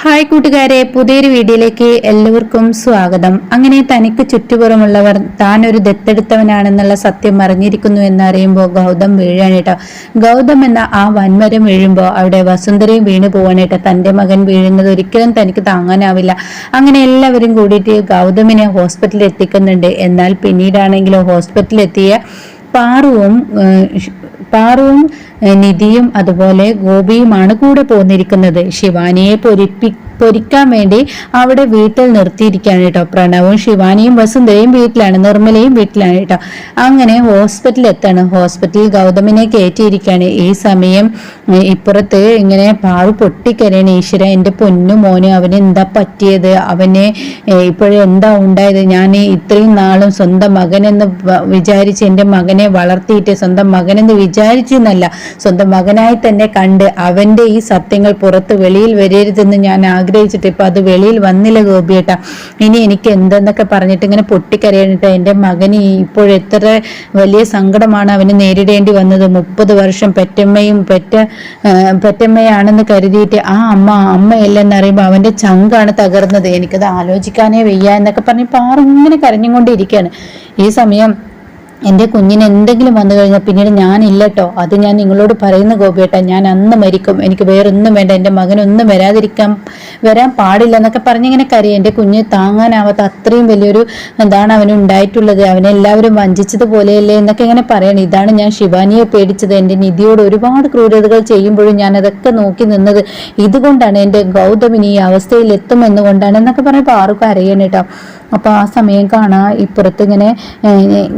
Hi കൂട്ടുകാരെ പുതിയൊരു വീഡിയോയിലേക്ക് എല്ലാവർക്കും സ്വാഗതം. അങ്ങനെ തനിക്ക് ചുറ്റുപുറമുള്ളവർ താൻ ഒരു ദത്തെടുത്തവനാണെന്നുള്ള സത്യം അറിഞ്ഞിരിക്കുന്നു എന്നറിയുമ്പോൾ ഗൗതം വീഴാണ് കേട്ടോ. ഗൗതം എന്ന ആ വൻമരം വീഴുമ്പോൾ അവിടെ വസുന്ധരയും വീണു പോവാണ് കേട്ടോ. തന്റെ മകൻ വീഴുന്നത് ഒരിക്കലും തനിക്ക് താങ്ങാനാവില്ല. അങ്ങനെ എല്ലാവരും കൂടിയിട്ട് ഗൗതമിനെ ഹോസ്പിറ്റലിൽ എത്തിക്കുന്നുണ്ട്. എന്നാൽ പിന്നീടാണെങ്കിലും ഹോസ്പിറ്റലിൽ എത്തിയ പാറുവും പാറുവും നിധിയും അതുപോലെ ഗോപിയുമാണ് കൂടെ പോന്നിരിക്കുന്നത്. ശിവാനിയെ പൊരിപ്പി പൊരിക്കാൻ വേണ്ടി അവിടെ വീട്ടിൽ നിർത്തിയിരിക്കുകയാണ് കേട്ടോ. പ്രണവും ശിവാനിയും വസുന്ധരയും വീട്ടിലാണ് നിർമ്മലയും വീട്ടിലാണ് കേട്ടോ. അങ്ങനെ ഹോസ്പിറ്റലിൽ എത്താണ് ഹോസ്പിറ്റലിൽ ഗൗതമിനെ കയറ്റിയിരിക്കുകയാണ്. ഈ സമയം ഇപ്പുറത്ത് ഇങ്ങനെ പാറു പൊട്ടിക്കരയാണ്. ഈശ്വര എന്റെ പൊന്നു മോന് അവന് എന്താ പറ്റിയത്? അവന് ഇപ്പോഴും എന്താ ഉണ്ടായത്? ഞാൻ ഇത്രയും നാളും സ്വന്തം മകനെന്ന് വിചാരിച്ച് എന്റെ മകനെ വളർത്തിയിട്ട് സ്വന്തം മകനെന്ന് വിചാരിച്ചെന്നല്ല. സ്വന്തം മകനായി തന്നെ കണ്ട് അവന്റെ ഈ സത്യങ്ങൾ പുറത്ത് വെളിയിൽ വരരുതെന്ന് ഞാൻ ആഗ്രഹിച്ചിട്ട് ഇപ്പൊ അത് വെളിയിൽ വന്നില്ല ഗോപിയേട്ട. ഇനി എനിക്ക് എന്തെന്നൊക്കെ പറഞ്ഞിട്ട് ഇങ്ങനെ പൊട്ടിക്കരയണിട്ട് എന്റെ മകന് ഇപ്പോഴെത്ര വലിയ സങ്കടമാണ് അവന് നേരിടേണ്ടി വന്നത്. മുപ്പത് വർഷം പെറ്റമ്മയും പെറ്റ പെറ്റമ്മയാണെന്ന് കരുതിയിട്ട് ആ അമ്മ അമ്മയല്ലെന്ന് അറിയുമ്പോൾ അവന്റെ ചങ്കാണ് തകർന്നത്. എനിക്കത് ആലോചിക്കാനേ വയ്യ എന്നൊക്കെ പറഞ്ഞ് പാറിങ്ങനെ കരഞ്ഞുകൊണ്ടിരിക്കുകയാണ് ഈ സമയം എന്റെ കുഞ്ഞിന് എന്തെങ്കിലും വന്നു കഴിഞ്ഞാൽ പിന്നീട് ഞാൻ ഇല്ലട്ടോ അത് ഞാൻ നിങ്ങളോട് പറയുന്ന ഗോപിയേട്ട. ഞാൻ അന്ന് മരിക്കും. എനിക്ക് വേറൊന്നും വേണ്ട. എന്റെ മകനൊന്നും വരാതിരിക്കാൻ വരാൻ പാടില്ല എന്നൊക്കെ പറഞ്ഞിങ്ങനെ കരയും. എന്റെ കുഞ്ഞ് താങ്ങാനാവാത്ത അത്രയും വലിയൊരു എന്താണ് അവന് ഉണ്ടായിട്ടുള്ളത്. അവനെ എല്ലാവരും വഞ്ചിച്ചതുപോലെയല്ലേ എന്നൊക്കെ ഇങ്ങനെ പറയണം. ഇതാണ് ഞാൻ ശിവാനിയെ പേടിച്ചത്. എന്റെ നിധിയോട് ഒരുപാട് ക്രൂരതകൾ ചെയ്യുമ്പോഴും ഞാൻ അതൊക്കെ നോക്കി നിന്നത് ഇതുകൊണ്ടാണ് എന്റെ ഗൗതമിനി ഈ അവസ്ഥയിൽ എത്തുമെന്നുകൊണ്ടാണ് എന്നൊക്കെ പറയുമ്പോൾ ആർക്കും അറിയണം കേട്ടോ. അപ്പൊ ആ സമയം കാണാ ഇപ്പുറത്ത് ഇങ്ങനെ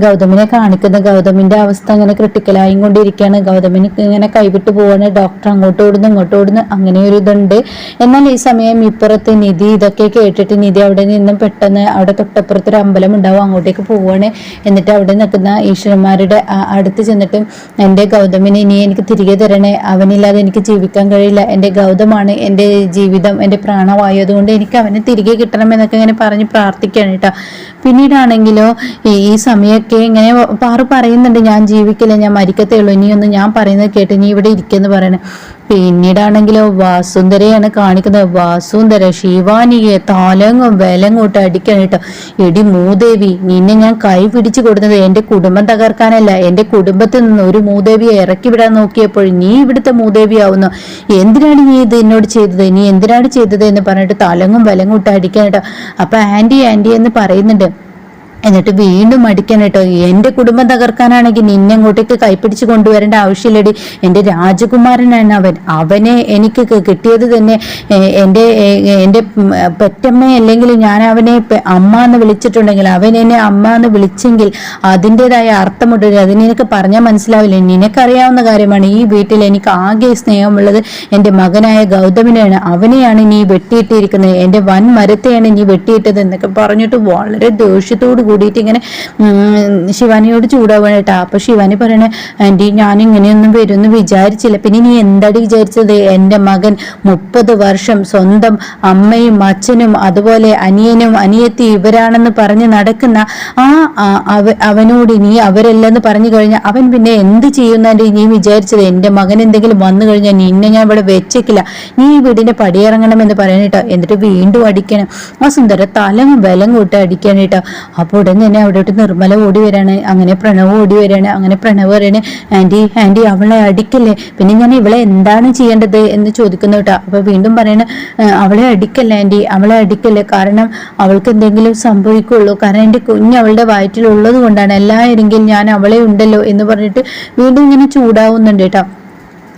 ഗൗതമിനെ കാണിക്കുന്ന ഗൗതമിന്റെ അവസ്ഥ അങ്ങനെ ക്രിട്ടിക്കലായും കൊണ്ടിരിക്കുകയാണ് ഗൗതമിന് ഇങ്ങനെ കൈവിട്ട് പോവാണ്. ഡോക്ടർ അങ്ങോട്ട് ഓടുന്നു ഇങ്ങോട്ട് ഓടുന്നു അങ്ങനെ ഒരു ഇതുണ്ട്. എന്നാൽ ഈ സമയം ഇപ്പുറത്ത് നിധി ഇതൊക്കെ കേട്ടിട്ട് നിധി അവിടെ നിന്നും പെട്ടെന്ന് അവിടെ തൊട്ടപ്പുറത്ത് ഒരു അമ്പലം ഉണ്ടാവും അങ്ങോട്ടേക്ക് പോവാണ്. എന്നിട്ട് അവിടെ നിൽക്കുന്ന ഈശ്വരന്മാരുടെ അടുത്ത് ചെന്നിട്ട് എന്റെ ഗൗതമിനെ ഇനി എനിക്ക് തിരികെ തരണേ അവനില്ലാതെ എനിക്ക് ജീവിക്കാൻ കഴിയില്ല. എന്റെ ഗൗതമാണ് എന്റെ ജീവിതം എന്റെ പ്രാണവായു. അതുകൊണ്ട് എനിക്ക് അവനെ തിരികെ കിട്ടണം എന്നൊക്കെ ഇങ്ങനെ പറഞ്ഞ് പ്രാർത്ഥിക്കുകയാണ് കേട്ടോ. പിന്നീടാണെങ്കിലോ ഈ സമയമൊക്കെ ഇങ്ങനെ പാറു പറയുന്നുണ്ട് ഞാൻ ജീവിക്കില്ല ഞാൻ മരിക്കത്തേ ഉള്ളൂ. ഇനിയൊന്നും ഞാൻ പറയുന്നത് കേട്ട് ഇനി ഇവിടെ ഇരിക്കുന്നു പറയണേ. പിന്നീടാണെങ്കിലോ വാസുന്ധരയാണ് കാണിക്കുന്നത്. വാസുന്ധര ശിവാനിയെ താലങ്ങും വിലങ്ങോട്ട് അടിക്കണം കേട്ടോ എടി മൂദേവി നിന്നെ ഞാൻ കൈ പിടിച്ചു കൊടുത്തത് എന്റെ കുടുംബം തകർക്കാനല്ല. എന്റെ കുടുംബത്തിൽ നിന്ന് ഒരു മൂദേവിയെ ഇറക്കി വിടാൻ നോക്കിയപ്പോൾ നീ ഇവിടുത്തെ മൂദേവിയാവുന്നു. എന്തിനാണ് നീ ഇത് എന്നോട് ചെയ്തത്? നീ എന്തിനാണ് ചെയ്തത് എന്ന് പറഞ്ഞിട്ട് തലങ്ങും വിലങ്ങോട്ട് അടിക്കാൻ കേട്ടോ അപ്പൊ ആന്റി ആന്റി എന്ന് പറയുന്നുണ്ട്. എന്നിട്ട് വീണ്ടും അടിക്കാൻ കേട്ടോ. എന്റെ കുടുംബം തകർക്കാനാണെങ്കിൽ നിന്നെ അങ്ങോട്ടേക്ക് കൈപ്പിടിച്ച് കൊണ്ടുവരേണ്ട ആവശ്യമില്ലടി. എന്റെ രാജകുമാരനാണ് അവൻ. അവനെ എനിക്ക് കിട്ടിയത് തന്നെ ഏഹ്, എന്റെ എന്റെ പെറ്റമ്മ അല്ലെങ്കിൽ ഞാൻ അവനെ അമ്മ എന്ന് വിളിച്ചിട്ടുണ്ടെങ്കിൽ അവൻ എന്നെ അമ്മ എന്ന് വിളിച്ചെങ്കിൽ അതിന്റെതായ അർത്ഥമുണ്ട്. അതിന് എനിക്ക് പറഞ്ഞാൽ മനസ്സിലാവില്ല. നിനക്കറിയാവുന്ന കാര്യമാണ് ഈ വീട്ടിൽ എനിക്ക് ആകെ സ്നേഹമുള്ളത് എന്റെ മകനായ ഗൗതമിനെയാണ്. അവനെയാണ് നീ വെട്ടിയിട്ടിരിക്കുന്നത്. എന്റെ വൻ മരത്തെയാണ് നീ വെട്ടിയിട്ടത് എന്നൊക്കെ പറഞ്ഞിട്ട് വളരെ ദേഷ്യത്തോട് കൂടിയിട്ട് ഇങ്ങനെ ശിവാനിയോട് ചൂടാവുകയാണ് കേട്ടോ അപ്പൊ ശിവാനി പറയണേ ആന്റി ഞാൻ ഇങ്ങനെയൊന്നും വരുമെന്ന് വിചാരിച്ചില്ല. പിന്നെ നീ എന്താടി വിചാരിച്ചത്? എന്റെ മകൻ മുപ്പത് വർഷം സ്വന്തം അമ്മയും അച്ഛനും അതുപോലെ അനിയനും അനിയത്തി ഇവരാണെന്ന് പറഞ്ഞ് നടക്കുന്ന ആ ആ, അവ- അവനോട് നീ അവരല്ലെന്ന് പറഞ്ഞു കഴിഞ്ഞാൽ അവൻ പിന്നെ എന്ത് ചെയ്യുന്നതിന്റെ നീ വിചാരിച്ചത്? എന്റെ മകൻ എന്തെങ്കിലും വന്നു കഴിഞ്ഞാൽ നിന്നെ ഞാൻ ഇവിടെ വെച്ചേക്കില്ല. നീ ഈ വീടിന്റെ പടിയിറങ്ങണം എന്ന് പറയണേട്ടോ. എന്നിട്ട് വീണ്ടും അടിക്കണം. ആ സുന്ദര തലങ്ങും ബലം കൂട്ടി അടിക്കണേട്ടോ അപ്പോൾ ഉടൻ തന്നെ അവിടോട്ട് നിർമ്മല ഓടി വരാണ്. അങ്ങനെ പ്രണവ് ഓടി വരാണ്. അങ്ങനെ പ്രണവ് വരാണ് ആന്റി ആന്റി അവളെ അടിക്കല്ലേ? പിന്നെ ഞാൻ ഇവളെ എന്താണ് ചെയ്യേണ്ടത്? എന്ന് ചോദിക്കുന്നു കേട്ടോ. അപ്പൊ വീണ്ടും പറയണ അവളെ അടിക്കല്ലേ ആന്റി? അവളെ അടിക്കല്ലേ? കാരണം അവൾക്ക് എന്തെങ്കിലും സംഭവിക്കുള്ളൂ. കാരണം എന്റെ കുഞ്ഞ് അവളുടെ വയറ്റിലുള്ളത് കൊണ്ടാണ്. എല്ലാവരെങ്കിലും ഞാൻ അവളെ ഉണ്ടല്ലോ എന്ന് പറഞ്ഞിട്ട് വീണ്ടും ഇങ്ങനെ ചൂടാവുന്നുണ്ട് കേട്ടോ.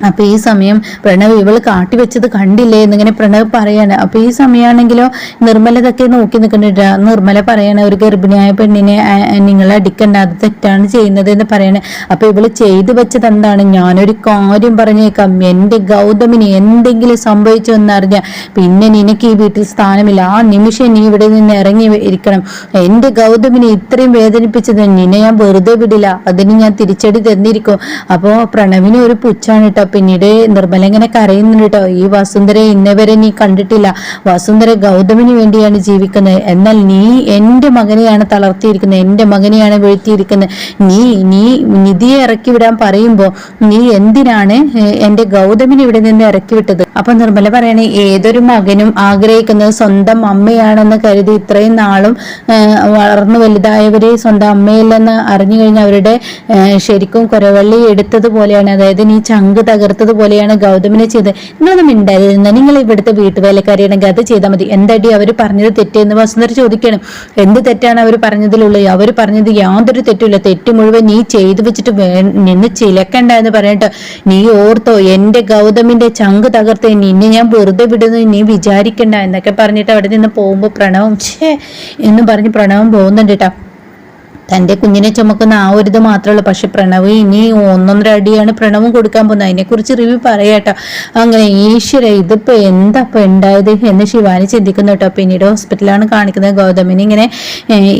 അപ്പൊ ഈ സമയം പ്രണവ് ഇവൾ കാട്ടിവെച്ചത് കണ്ടില്ലേ എന്നിങ്ങനെ പ്രണവ് പറയാണ്. അപ്പൊ ഈ സമയമാണെങ്കിലോ നിർമ്മല ഇതൊക്കെ നോക്കി നിൽക്കുന്നുണ്ട്. നിർമ്മല പറയാണ് ഒരു ഗർഭിണിയായ പെണ്ണിനെ നിങ്ങൾ അടിക്കണ്ട. അത് തെറ്റാണ് ചെയ്യുന്നത് എന്ന് പറയാണ്. അപ്പൊ ഇവൾ ചെയ്തു വെച്ചത് എന്താണ്? ഞാനൊരു കാര്യം പറഞ്ഞേക്കാം. എന്റെ ഗൗതമിന് എന്തെങ്കിലും സംഭവിച്ചു എന്നറിഞ്ഞ പിന്നെ നിനക്ക് ഈ വീട്ടിൽ സ്ഥാനമില്ല. ആ നിമിഷം നീ ഇവിടെ നിന്ന് ഇറങ്ങി ഇരിക്കണം. എന്റെ ഗൗതമിനെ ഇത്രയും വേദനിപ്പിച്ചത് നിന്നെ ഞാൻ വെറുതെ വിടില്ല. അതിന് ഞാൻ തിരിച്ചടി തന്നിരിക്കും. അപ്പോ പ്രണവിന് ഒരു പുച്ഛാണ് കേട്ടോ. പിന്നീട് നിർമ്മല ഇങ്ങനെ കരയുന്നുണ്ട് കേട്ടോ. ഈ വസുന്ധരെ ഇന്നവരെ നീ കണ്ടിട്ടില്ല. വസുന്ധര ഗൗതമിന് വേണ്ടിയാണ് ജീവിക്കുന്നത്. എന്നാൽ നീ എന്റെ മകനെയാണ് തളർത്തിയിരിക്കുന്നത്. എന്റെ മകനെയാണ് വീഴ്ത്തിയിരിക്കുന്നത്. നീ നീ നിധിയെ ഇറക്കി വിടാൻ പറയുമ്പോൾ നീ എന്തിനാണ് എന്റെ ഗൗതമിനെ ഇവിടെ നിന്ന് ഇറക്കി വിട്ടത്? അപ്പൊ നിർമ്മല പറയണേ ഏതൊരു മകനും ആഗ്രഹിക്കുന്നത് സ്വന്തം അമ്മയാണെന്ന് കരുതി ഇത്രയും നാളും വളർന്നു വലുതായവരെ സ്വന്തം അമ്മയില്ലെന്ന് അറിഞ്ഞു കഴിഞ്ഞാൽ അവരുടെ ശരിക്കും കുരവള്ളി എടുത്തതുപോലെയാണ് അതായത് നീ ചങ്ക് പോലെയാണ് ഗൗതമിനെ ചെയ്തത്. നിങ്ങളൊന്നും മിണ്ടാതിരുന്ന നിങ്ങൾ ഇവിടുത്തെ വീട്ടുവേലക്കാരിയാണെങ്കിൽ അത് ചെയ്താൽ മതി. എന്തടി അവർ പറഞ്ഞത് തെറ്റെന്ന് വസുന്ധര ചോദിക്കണം. എന്ത് തെറ്റാണ് അവർ പറഞ്ഞതിലുള്ളത്? അവർ പറഞ്ഞത് യാതൊരു തെറ്റുമില്ല. തെറ്റ് മുഴുവൻ നീ ചെയ്തു വെച്ചിട്ട് നിന്ന് ചിലക്കണ്ട എന്ന് പറഞ്ഞിട്ട് നീ ഓർത്തോ എന്റെ ഗൗതമിന്റെ ചങ്ക് തകർത്ത് നിന്നെ ഞാൻ വെറുതെ വിടുന്നു നീ വിചാരിക്കണ്ട എന്നൊക്കെ പറഞ്ഞിട്ട് അവിടെ നിന്ന് പോകുമ്പോൾ പ്രണവം ഛേ എന്ന് പറഞ്ഞ് പ്രണവം പോകുന്നുണ്ട് കേട്ടോ തന്റെ കുഞ്ഞിനെ ചുമക്കുന്ന ആ ഒരു ഇത് മാത്രമേ പക്ഷെ പ്രണവ് ഇനി ഒന്നൊന്നര അടിയാണ് പ്രണവും കൊടുക്കാൻ പോകുന്നത്. അതിനെക്കുറിച്ച് റിവ്യൂ പറയാട്ടോ അങ്ങനെ ഈശ്വര എന്താ ഇപ്പൊ ഉണ്ടായത് എന്ന് ശിവാനി ചിന്തിക്കുന്നു കേട്ടോ. പിന്നീട് ഹോസ്പിറ്റലാണ് കാണിക്കുന്നത് ഗൗതമിന് ഇങ്ങനെ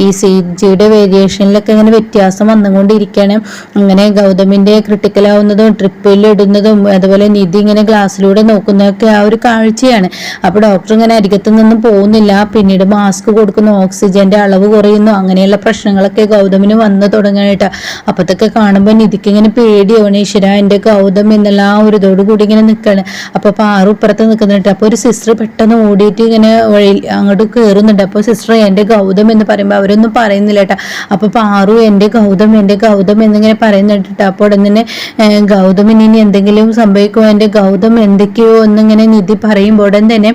ഈ സി ജിയുടെ വേരിയേഷനിലൊക്കെ ഇങ്ങനെ വ്യത്യാസം വന്നുകൊണ്ടിരിക്കുകയാണ്. അങ്ങനെ ഗൗതമിന്റെ ക്രിട്ടിക്കൽ ആവുന്നതും ട്രിപ്പിൽ ഇടുന്നതും അതുപോലെ നിധി ഇങ്ങനെ ഗ്ലാസ്സിലൂടെ നോക്കുന്നതൊക്കെ ആ ഒരു കാഴ്ചയാണ്. അപ്പൊ ഡോക്ടർ ഇങ്ങനെ അരികത്ത് നിന്നും പോകുന്നില്ല. പിന്നീട് മാസ്ക് കൊടുക്കുന്നു ഓക്സിജന്റെ അളവ് കുറയുന്നു. അങ്ങനെയുള്ള പ്രശ്നങ്ങളൊക്കെ ഗൗതമിന് വന്നു തുടങ്ങാനായിട്ട് അപ്പത്തൊക്കെ കാണുമ്പോൾ നിധിക്ക് ഇങ്ങനെ പേടിയാണ് ഈശ്വര എന്റെ ഗൗതം എന്നുള്ള ആ ഒരു കൂടി ഇങ്ങനെ നിൽക്കാണ് അപ്പൊ പാറു ഇപ്പുറത്ത് നിൽക്കുന്നുണ്ട് അപ്പൊ ഒരു സിസ്റ്റർ പെട്ടെന്ന് ഓടിയിട്ട് ഇങ്ങനെ വഴി അങ്ങോട്ട് കയറുന്നുണ്ട് അപ്പൊ സിസ്റ്റർ എന്റെ ഗൗതം എന്ന് പറയുമ്പോൾ അവരൊന്നും പറയുന്നില്ല കേട്ടോ. അപ്പൊ പാറു എന്റെ ഗൗതം എന്റെ ഗൗതം എന്നിങ്ങനെ പറയുന്നുണ്ട് കേട്ടോ. അപ്പൊ ഉടൻ ഗൗതമിന് ഇനി എന്തെങ്കിലും സംഭവിക്കുമോ എന്റെ ഗൗതം എന്തൊക്കെയോ എന്നിങ്ങനെ നിധി പറയുമ്പോൾ ഉടൻ തന്നെ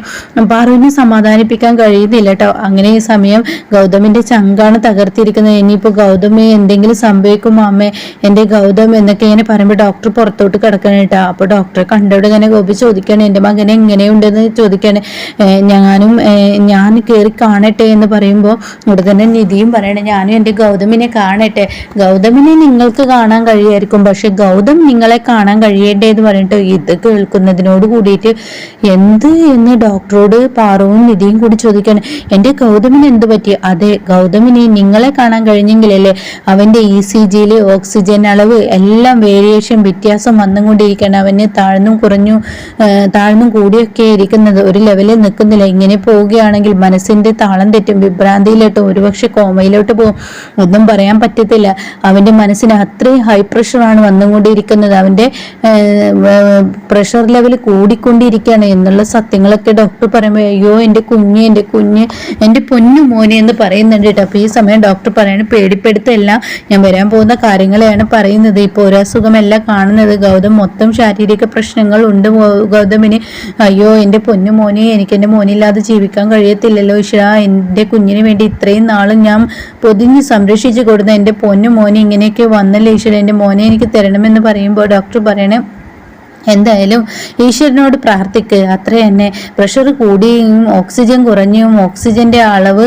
പാറുവിനെ സമാധാനിപ്പിക്കാൻ കഴിയുന്നില്ല കേട്ടോ. അങ്ങനെ ഈ സമയം ഗൗതമിന്റെ ചങ്കാണ് തകർത്തിരിക്കുന്നത്. ഇനിയിപ്പോ ഗൗതമേ എന്തെങ്കിലും സംഭവിക്കുമോ അമ്മേ എന്റെ ഗൗതം എന്നൊക്കെ ഇങ്ങനെ പറയുമ്പോൾ ഡോക്ടർ പുറത്തോട്ട് കിടക്കണം കേട്ടോ. അപ്പൊ ഡോക്ടറെ കണ്ടവിടെ തന്നെ ഗോപി ചോദിക്കാണ് എന്റെ മകനെ എങ്ങനെയുണ്ടെന്ന് ചോദിക്കാണ്. ഏഹ് ഞാനും ഞാൻ കയറി കാണട്ടെ എന്ന് പറയുമ്പോൾ ഇവിടെ തന്നെ നിധിയും പറയണേ ഞാനും എന്റെ ഗൗതമിനെ കാണട്ടെ. ഗൗതമിനെ നിങ്ങൾക്ക് കാണാൻ കഴിയായിരിക്കും പക്ഷെ ഗൗതം നിങ്ങളെ കാണാൻ കഴിയേണ്ടേ എന്ന് പറഞ്ഞിട്ട് ഇത് കേൾക്കുന്നതിനോട് കൂടിയിട്ട് എന്ത് എന്ന് ഡോക്ടറോട് പാറവും നിധിയും കൂടി ചോദിക്കാണ് എന്റെ ഗൗതമിന് എന്ത് പറ്റി? അതെ ഗൗതമിനെ നിങ്ങളെ കാണാൻ കഴിഞ്ഞെങ്കിലല്ലേ അവന്റെ ഇ സി ജിയിൽ ഓക്സിജൻ അളവ് എല്ലാം വേരിയേഷൻ വ്യത്യാസം വന്നുകൊണ്ടിരിക്കുകയാണ്. അവന് താഴ്ന്നും കുറഞ്ഞു താഴ്ന്നും കൂടിയൊക്കെ ഇരിക്കുന്നത് ഒരു ലെവലിൽ നിൽക്കുന്നില്ല. ഇങ്ങനെ പോവുകയാണെങ്കിൽ മനസ്സിന്റെ താളം തെറ്റും വിഭ്രാന്തിയിലോട്ടും ഒരുപക്ഷെ കോമയിലോട്ട് പോകും. ഒന്നും പറയാൻ പറ്റത്തില്ല. അവന്റെ മനസ്സിന് അത്രയും ഹൈ പ്രഷറാണ് വന്നുകൊണ്ടിരിക്കുന്നത്. അവന്റെ പ്രഷർ ലെവൽ കൂടിക്കൊണ്ടിരിക്കുകയാണ് എന്നുള്ള സത്യങ്ങളൊക്കെ ഡോക്ടർ പറയുമ്പോൾ അയ്യോ എന്റെ കുഞ്ഞ് എന്റെ കുഞ്ഞ് എന്റെ പൊന്നു മോനെ എന്ന് പറയുന്നുണ്ട് കേട്ടോ. അപ്പോൾ ഈ സമയം ഡോക്ടർ പറയാണ് പേടിപ്പെടുത്തല്ല. ഞാൻ വരാൻ പോകുന്ന കാര്യങ്ങളെയാണ് പറയുന്നത്. ഇപ്പോൾ ഒരു അസുഖമല്ല കാണുന്നത്. ഗൗതം മൊത്തം ശാരീരിക പ്രശ്നങ്ങൾ ഉണ്ട്. ഗൗതമിന് അയ്യോ എന്റെ പൊന്നു മോനെ എനിക്ക് എന്റെ മോനില്ലാതെ ജീവിക്കാൻ കഴിയത്തില്ലല്ലോ. ഇഷ എന്റെ കുഞ്ഞിന് വേണ്ടി ഇത്രയും നാളും ഞാൻ പൊതിഞ്ഞ് സംരക്ഷിച്ചു കൊടുത്ത എന്റെ പൊന്നു മോനെ ഇങ്ങനെയൊക്കെ വന്നല്ലേ? ഇഷ എന്റെ മോനെ എനിക്ക് തരണമെന്ന് പറയുമ്പോൾ ഡോക്ടർ പറയണേ എന്തായാലും ഈശ്വരനോട് പ്രാർത്ഥിക്കുക അത്ര തന്നെ. പ്രഷർ കൂടിയും ഓക്സിജൻ കുറഞ്ഞും ഓക്സിജന്റെ അളവ്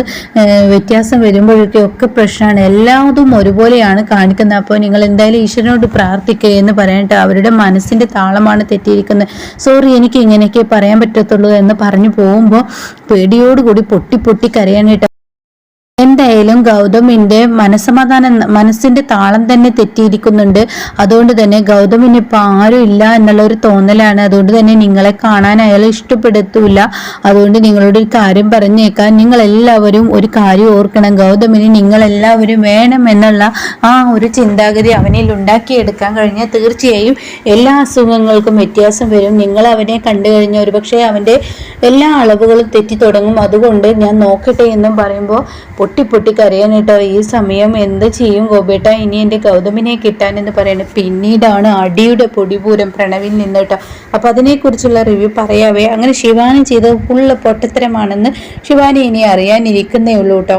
വ്യത്യാസം വരുമ്പോഴൊക്കെ ഒക്കെ പ്രശ്നമാണ്. എല്ലാതും ഒരുപോലെയാണ് കാണിക്കുന്നത്. അപ്പോൾ നിങ്ങൾ എന്തായാലും ഈശ്വരനോട് പ്രാർത്ഥിക്കുക എന്ന് പറയട്ടെ അവരുടെ മനസ്സിന്റെ താളമാണ് തെറ്റിയിരിക്കുന്നത്. സോറി എനിക്ക് ഇങ്ങനെയൊക്കെ പറയാൻ പറ്റത്തുള്ളൂ എന്ന് പറഞ്ഞു പോകുമ്പോൾ പേടിയോടുകൂടി പൊട്ടി പൊട്ടി കരയാനായിട്ട് എന്തായാലും ഗൗതമിന്റെ മനസ്സമാധാനം മനസ്സിന്റെ താളം തന്നെ തെറ്റിയിരിക്കുന്നുണ്ട്. അതുകൊണ്ട് തന്നെ ഗൗതമിന് ഇപ്പൊ ആരും ഇല്ല എന്നുള്ള ഒരു തോന്നലാണ്. അതുകൊണ്ട് തന്നെ നിങ്ങളെ കാണാൻ അയാൾ ഇഷ്ടപ്പെടുത്തൂല. അതുകൊണ്ട് നിങ്ങളോട് ഒരു കാര്യം പറഞ്ഞേക്കാൻ നിങ്ങൾ എല്ലാവരും ഒരു കാര്യം ഓർക്കണം. ഗൗതമിന് നിങ്ങൾ എല്ലാവരും വേണം എന്നുള്ള ആ ഒരു ചിന്താഗതി അവനിൽ ഉണ്ടാക്കിയെടുക്കാൻ കഴിഞ്ഞാൽ തീർച്ചയായും എല്ലാ അസുഖങ്ങൾക്കും വ്യത്യാസം വരും. നിങ്ങൾ അവനെ കണ്ടു കഴിഞ്ഞാൽ ഒരുപക്ഷെ അവന്റെ എല്ലാ അളവുകളും തെറ്റി തുടങ്ങും. അതുകൊണ്ട് ഞാൻ നോക്കട്ടെ എന്നും പറയുമ്പോൾ പൊട്ടി പൊട്ടി കരയാൻ കേട്ടോ. ഈ സമയം എന്ത് ചെയ്യും ഗോപേട്ട? ഇനി എന്റെ ഗൗതമിനെ കിട്ടാൻ എന്ന് പറയുന്നത് പിന്നീടാണ് അടിയുടെ പൊടിപൂരം പ്രണവിൽ നിന്ന് കേട്ടോ. അപ്പൊ അതിനെക്കുറിച്ചുള്ള റിവ്യൂ പറയാവേ. അങ്ങനെ ശിവാനി ചെയ്തത് ഫുള്ള് പൊട്ടത്തരമാണെന്ന് ശിവാനി ഇനി അറിയാനിരിക്കുന്നേ ഉള്ളൂ കേട്ടോ.